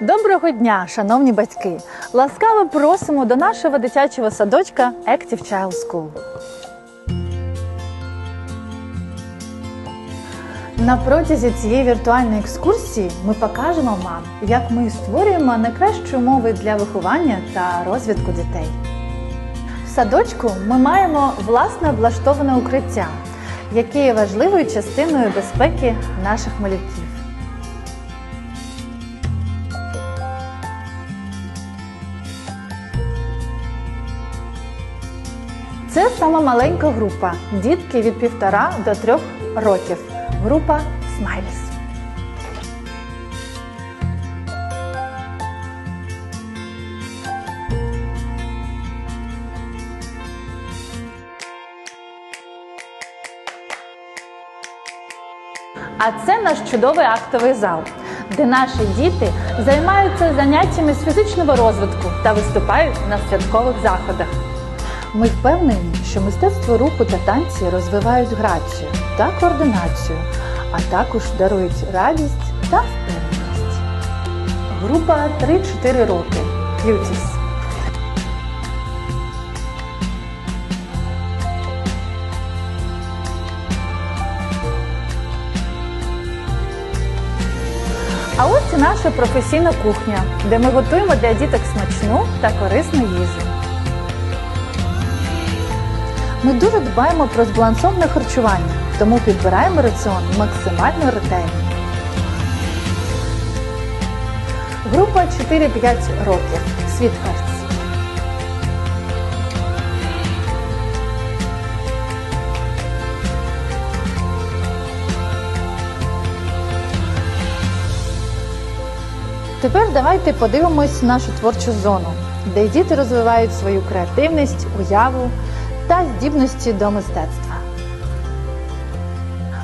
Доброго дня, шановні батьки! Ласкаво просимо до нашого дитячого садочка Active Child School. На протязі цієї віртуальної екскурсії ми покажемо вам, як ми створюємо найкращі умови для виховання та розвитку дітей. В садочку ми маємо власне облаштоване укриття, яке є важливою частиною безпеки наших малюків. Це сама маленька група. Дітки від півтора до трьох років. Група Смайліс. А це наш чудовий актовий зал, де наші діти займаються заняттями з фізичного розвитку та виступають на святкових заходах. Ми впевнені, що мистецтво руху та танці розвивають грацію та координацію, а також дарують радість та впевненість. Група 3-4 роки. К'ютіс. А ось і наша професійна кухня, де ми готуємо для діток смачну та корисну їжу. Ми дуже дбаємо про збалансоване харчування, тому підбираємо раціон максимально ретельно. Група 4-5 років. Світхартс. Тепер давайте подивимось нашу творчу зону, де діти розвивають свою креативність, уяву та здібності до мистецтва.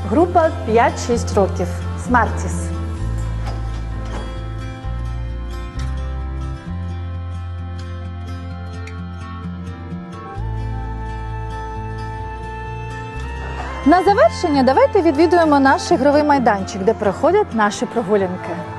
Група 5-6 років. Смартіс. На завершення давайте відвідуємо наш ігровий майданчик, де проходять наші прогулянки.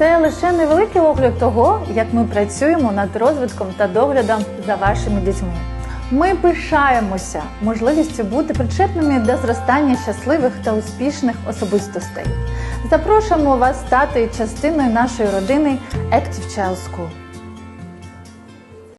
Це лише невеликий огляд того, як ми працюємо над розвитком та доглядом за вашими дітьми. Ми пишаємося можливістю бути причетними до зростання щасливих та успішних особистостей. Запрошуємо вас стати частиною нашої родини Active Child School.